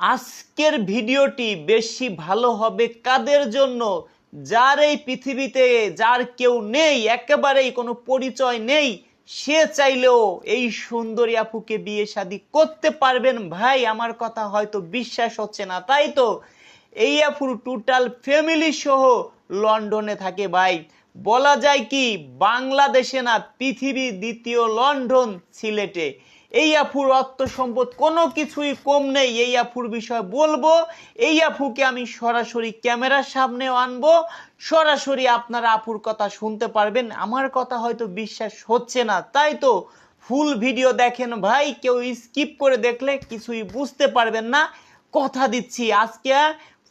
আজকের ভিডিওটি বেশি ভালো হবে কাদের জন্য? যার এই পৃথিবীতে যার কেউ নেই, একেবারেই কোনো পরিচয় নেই, সে চাইলেও এই সুন্দরী আপুকে বিয়ে শাদি করতে পারবেন। ভাই, আমার কথা হয়তো বিশ্বাস হচ্ছে না, তাই তো? এই আপুর টোটাল ফ্যামিলি সহ লন্ডনে থাকে ভাই। বলা যায় কি, বাংলাদেশে না পৃথিবীর দ্বিতীয় লন্ডন সিলেটে। এই আফুর অর্থ সম্পদ কোনো কিছুই কম নেই। এই আফুর বিষয় বলব, এই আফুকে আমি সরাসরি ক্যামেরার সামনে আনব। সরাসরি আপনারা আপুর কথা শুনতে পারবেন। আমার কথা হয়তো বিশ্বাস হচ্ছে না। তাই তো ফুল ভিডিও দেখেন ভাই, কেউ স্কিপ করে দেখলে কিছুই বুঝতে পারবেন না। কথা দিচ্ছি আজকে,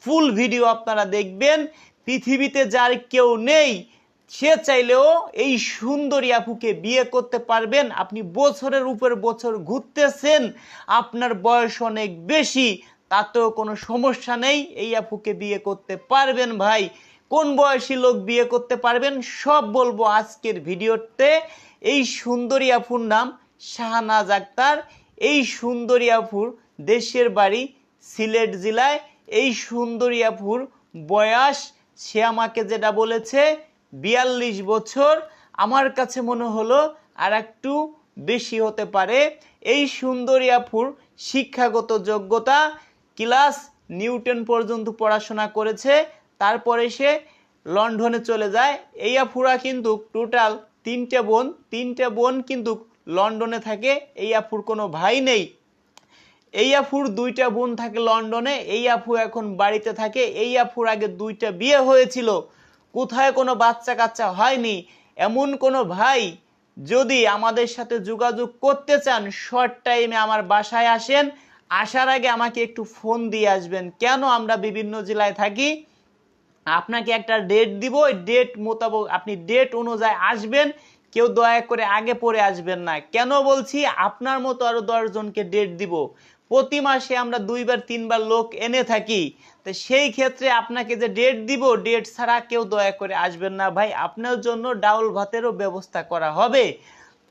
ফুল ভিডিও আপনারা দেখবেন। পৃথিবীতে যার কেউ নেই সে চাইলেও এই সুন্দরী আপুকে বিয়ে করতে পারবেন। আপনি বছরের উপর বছর ঘুরতেছেন, আপনার বয়স অনেক বেশি, তাতেও কোনো সমস্যা নেই, এই আপুকে বিয়ে করতে পারবেন ভাই। কোন বয়সী লোক বিয়ে করতে পারবেন, সব বলব আজকের ভিডিওতে। এই সুন্দরী আপুর নাম শাহনাজ আক্তার। এই সুন্দরী আপুর দেশের বাড়ি সিলেট জেলায়। এই সুন্দরী আপুর বয়স, সে আমাকে যেটা বলেছে বিয়াল্লিশ বছর। আমার কাছে মনে হলো আর একটু বেশি হতে পারে। এই সুন্দরী আপুর শিক্ষাগত যোগ্যতা ক্লাস নিউটন পর্যন্ত পড়াশোনা করেছে। তারপরে সে লন্ডনে চলে যায়। এই আফুরা কিন্তু টোটাল তিনটে বোন তিনটে বোন কিন্তু লন্ডনে থাকে। এই আফুর কোনো ভাই নেই। এই আফুর দুইটা বোন থাকে লন্ডনে। এই আফু এখন বাড়িতে থাকে। এই আফুর আগে দুইটা বিয়ে হয়েছিল। কোথায় কোনো বাচ্চা কাচ্চা হয়নি, এমন কোনো ভাই যদি আমাদের সাথে যোগাযোগ করতে চান শর্ট টাইমে আমার বাসায় আসেন, আসার আগে আমাকে একটু ফোন দিয়ে আসবেন। কেন আমরা বিভিন্ন জেলায় থাকি? আপনাকে একটা ডেট দিব, ওই ডেট মোতাবেক আপনি ডেট অনুযায়ী আসবেন। কেউ দয়া করে আগে পরে আসবেন না। কেন বলছি? আপনার মতো আরও দশজনকে ডেট দিব। প্রতি মাসে আমরা দুইবার, তিনবার লোক এনে থাকি। তো সেই ক্ষেত্রে আপনাকে যে ডেট দিব ডেট ছাড়া কেউ দয়া করে আসবেন না। ভাই, আপনার জন্য ডাউল ভাতেরও ব্যবস্থা করা হবে।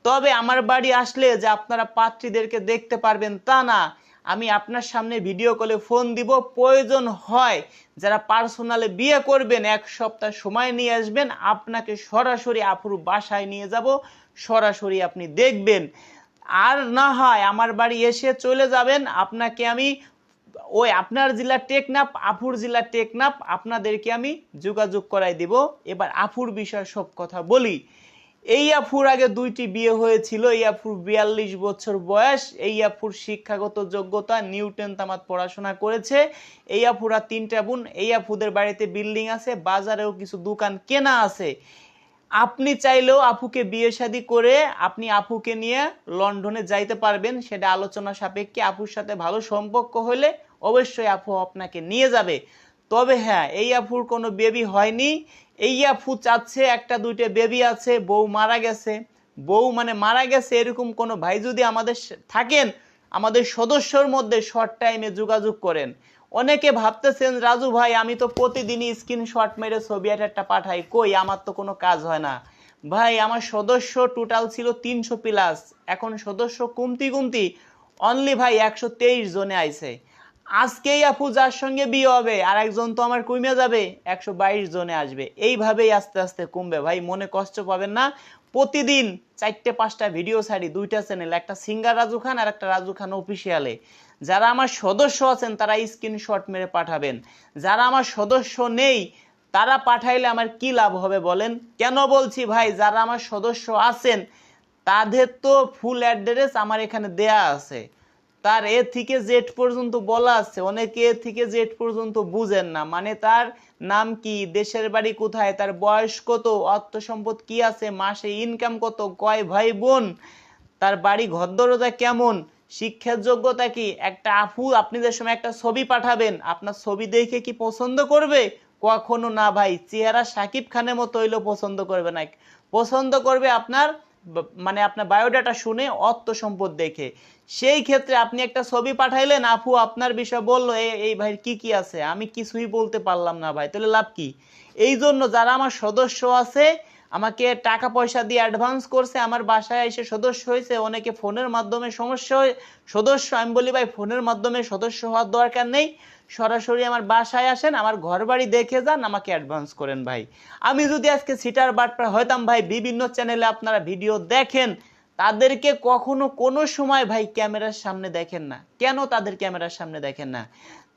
তবে আমার বাড়ি আসলে যে আপনারা পাত্রীদেরকে দেখতে পারবেন তা না। আমি আপনার সামনে ভিডিও কলে ফোন দিব, প্রয়োজন হয় যারা পার্সোনালে বিয়ে করবেন, এক সপ্তাহ সময় নিয়ে আসবেন, আপনাকে সরাসরি আপুর বাসায় নিয়ে যাব, সরাসরি আপনি দেখবেন। আর না হয় আমার বাড়ি এসে চলে যাবেন, আপনাকে আমি, ওই আপনার জেলা টেকনাপ আফুর জেলা টেকনাপ আপনাদেরকে আমি যোগাযোগ করাই দিব। এবার আফুর বিষয়ে সব কথা বলি। এই আফুর আগে দুইটি বিয়ে হয়েছিল, এই আফুর বিয়াল্লিশ বছর বয়স, এই আফুর শিক্ষাগত যোগ্যতা, নিউটন তামাত পড়াশোনা করেছে, এই আফুরা তিনটা বোন, এই আফুদের বাড়িতে বিল্ডিং আছে, বাজারেও কিছু দোকান কেনা আছে। আপনি চাইলেও আপুকে বিয়ে শাদী করে আপনি আপুকে নিয়ে লন্ডনে যাইতে পারবেন, সেটা আলোচনা সাপেক্ষে আপুর সাথে ভালো সম্পর্ক হলে অবশ্যই আপু আপনাকে নিয়ে যাবে। তবে হ্যাঁ এই আফুর কোনো বেবি হয়নি। এই আফু চাচ্ছে, একটা দুইটা বেবি আছে, বউ মারা গেছে। বউ মানে মারা গেছে এরকম কোনো ভাই যদি আমাদের থাকেন, আমাদের সদস্যর মধ্যে শর্ট টাইমে যোগাযোগ করেন। অনেকে ভাবতেছেন, রাজু ভাই, আমি তো প্রতিদিনই স্ক্রিনশট মেরে ছবি একটা পাঠাই, কই? আমার তো কোনো কাজ হয় না। ভাই, আমার সদস্য টোটাল ছিল তিনশো প্লাস এখন সদস্য কমতি কমতি অনলি ভাই একশো তেইশ জনে আইছে। আজকেই আপু যার সঙ্গে বিয়ে হবে আর একজন তো আমার কমে যাবে, একশো বাইশ জনে আসবে। এইভাবেই আস্তে আস্তে কমবে। ভাই, মনে কষ্ট পাবেন না। প্রতিদিন চারটে, পাঁচটা ভিডিও ছাড়ি, দুইটা চ্যানেল একটা সিঙ্গার রাজু খান আর একটা রাজু খান অফিসিয়ালে যারা আমার সদস্য আছেন, তারা স্ক্রিনশট মেরে পাঠাবেন। যারা আমার সদস্য নেই, তারা পাঠাইলে আমার কি লাভ হবে বলেন? কেন বলছি ভাই, যারা আমার সদস্য আছেন, তাদের তো ফুল অ্যাড্রেস আমার এখানে দেয়া আছে। তার এ থেকে জেড পর্যন্ত বলা আছে, অনেকে এ থেকে জেড পর্যন্ত বুঝেন না। মানে তার নাম কি, দেশের বাড়ি কোথায়, তার বয়স কত অর্থ সম্পদ কি আছে, মাসে ইনকাম কত, কয় ভাই বোন তার বাড়ি ঘরদরজা কেমন, শিক্ষার যোগ্যতা কি? একটা আফু আপনি যে সময় একটা ছবি পাঠাবেন, আপনার ছবি দেখে কি পছন্দ করবে? কখনো না ভাই, চেহারা সাকিব খানের মতো হইলেও পছন্দ করবে না। পছন্দ করবে আপনার মানে আপনার বায়োডাটা শুনে অর্থ সম্পদ দেখে। সেই ক্ষেত্রে আপনি একটা ছবি পাঠাইলেন, আপু, আপনার বিষয় বলল এই এই ভাই কি কি আছে? আমি কিছুই বলতে পারলাম না ভাই, তাহলে লাভ কি? এই জন্য যারা আমার সদস্য আছে, আমাকে টাকা পয়সা দিয়ে অ্যাডভান্স করছে, আমার বাসায় এসে সদস্য হয়েছে, অনেকে ফোনের মাধ্যমে সমস্যা হয়ে, সদস্য, আমি বলি ভাই, ফোনের মাধ্যমে সদস্য হওয়ার দরকার নেই। সরাসরি আমার বাসায় আসেন, আমার ঘর বাড়ি দেখে যান, আমাকে অ্যাডভান্স করেন ভাই। আমি যদি আজকে সিটার বাটপার হইতাম ভাই, বিভিন্ন চ্যানেলে আপনারা ভিডিও দেখেন, তাদেরকে কখনো কোনো সময় ভাই ক্যামেরার সামনে দেখেন না। কেন তাদের ক্যামেরার সামনে দেখেন না?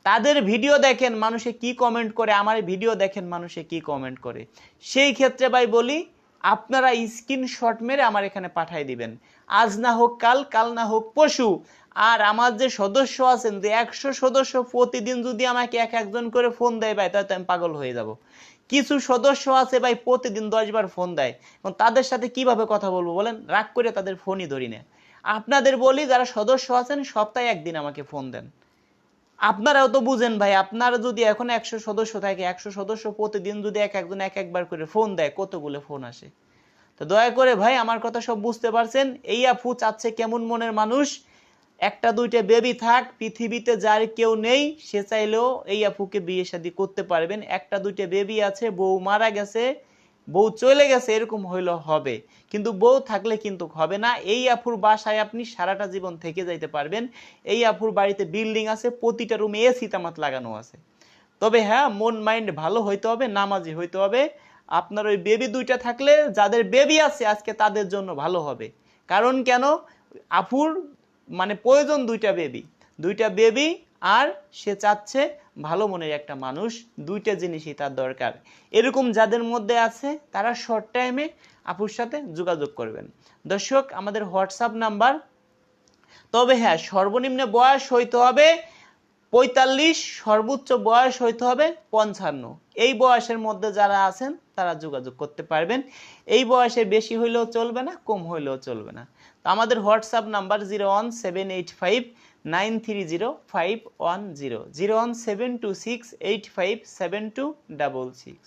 তাদের ভিডিও দেখেন, মানুষে কি কমেন্ট করে, আমার ভিডিও দেখেন, মানুষে কি কমেন্ট করে। সেই ক্ষেত্রে ভাই বলি আপনারা স্ক্রিনশট মেরে আমার এখানে পাঠাই দিবেন। আজ না হোক কাল কাল না হোক পশু আর আমার যে সদস্য আছেন, যে একশো সদস্য প্রতিদিন যদি আমাকে এক একজন করে ফোন দেয় ভাই, তাহলে আমি পাগল হয়ে যাব। কিছু সদস্য আছে ভাই, প্রতিদিন দশবার ফোন দেয়। এবং তাদের সাথে কীভাবে কথা বলব বলেন? রাগ করে তাদের ফোনই ধরি না। আপনাদের বলি, যারা সদস্য আছেন, সপ্তাহে একদিন আমাকে ফোন দেন। আপনারাও তো বুঝেন ভাই, আপনারা যদি এখন একশো সদস্য থাকে, একশো সদস্য প্রতিদিন যদি এক একজন এক একবার করে ফোন দেয়, কতগুলো ফোন আসে? তো দয়া করে ভাই, আমার কথা সব বুঝতে পারছেন? এই আপু চাচ্ছে কেমন মনের মানুষ? একটা, দুইটা বেবি থাক, পৃথিবীতে যার কেউ নেই, সে চাইলেও এই আপুকে বিয়ে শাদী করতে পারবেন। একটা, দুইটা বেবি আছে, বউ মারা গেছে বউ চলে গেছে, এরকম হইল হবে। কিন্তু বউ থাকলে কিন্তু হবে না। এই আফুর বাসায় আপনি সারাটা জীবন থেকে যাইতে পারবেন। এই আফুর বাড়িতে বিল্ডিং আছে, প্রতিটা রুমে এসি, তামাত লাগানো আছে। তবে হ্যাঁ মন, মাইন্ড ভালো হইতে হবে, নামাজি হইতে হবে। আপনার ওই বেবি দুইটা থাকলে, যাদের বেবি আছে, আজকে তাদের জন্য ভালো হবে। কারণ কেন? আফুর মানে প্রয়োজন দুইটা বেবি। দুইটা বেবি আর সে চাচ্ছে ভালো মনের একটা মানুষ, দুইটা জিনিসই তার দরকার। এরকম যাদের মধ্যে আছে, তারা শর্ট টাইমে আপুর সাথে যোগাযোগ করবেন। দর্শক, আমাদের হোয়াটসঅ্যাপ নাম্বার তবে হ্যাঁ সর্বনিম্ন বয়স হইতে হবে পঁয়তাল্লিশ সর্বোচ্চ বয়স হইতে হবে পঞ্চান্ন। এই বয়সের মধ্যে যারা আছেন, তারা যোগাযোগ করতে পারবেন। এই বয়সে বেশি হইলেও চলবে না, কম হইলেও চলবে না। তো আমাদের WhatsApp number zero one seven eight five nine three zero five one zero zero one seven two six eight five seven two double six.